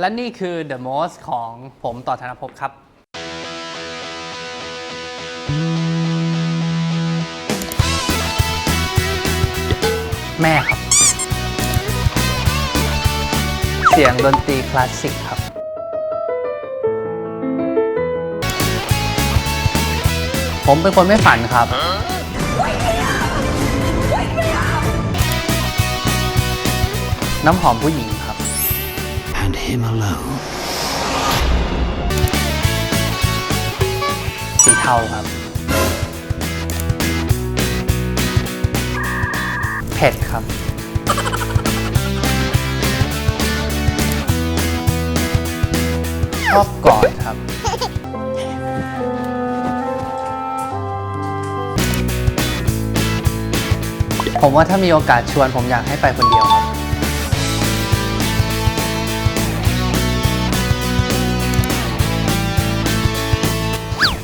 และนี่คือ The Most ของผมต่อธนภพครับแม่ครับ เสียงดนตรีคลาสสิกครับ ผมเป็นคนไม่ฝันครับ น้ำหอมผู้หญิง and him alone. สีเทาครับ เผ็ดครับ ชอบกอดครับ ผมว่าถ้ามีโอกาสชวนผมอยากให้ไปคนเดียวครับ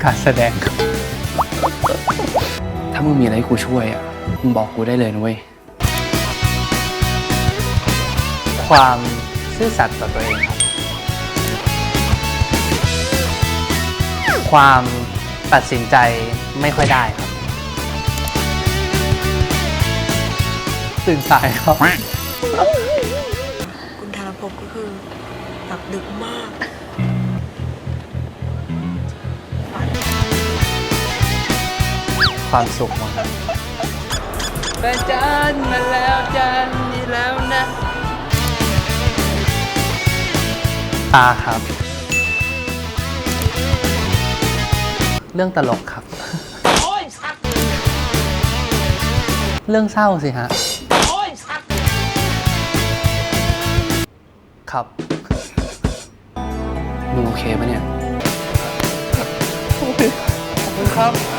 การแสดงครับถ้ามึงมีอะไรให้กูช่วยอะ มึงบอกกูได้เลยนะเว้ย ความซื่อสัตย์ต่อตัวเองครับ ความตัดสินใจไม่ค่อยได้ครับ ตื่นสายครับ คุณธารภพก็คือหลับดึกมาก ความสุขมั้งครับแฟนจันมาแล้วจันนี่แล้วนะตาครับ เรื่องตลกครับเรื่องเศร้าสิฮะครับมึงโอเคปะเนี่ย ขอบคุณครับ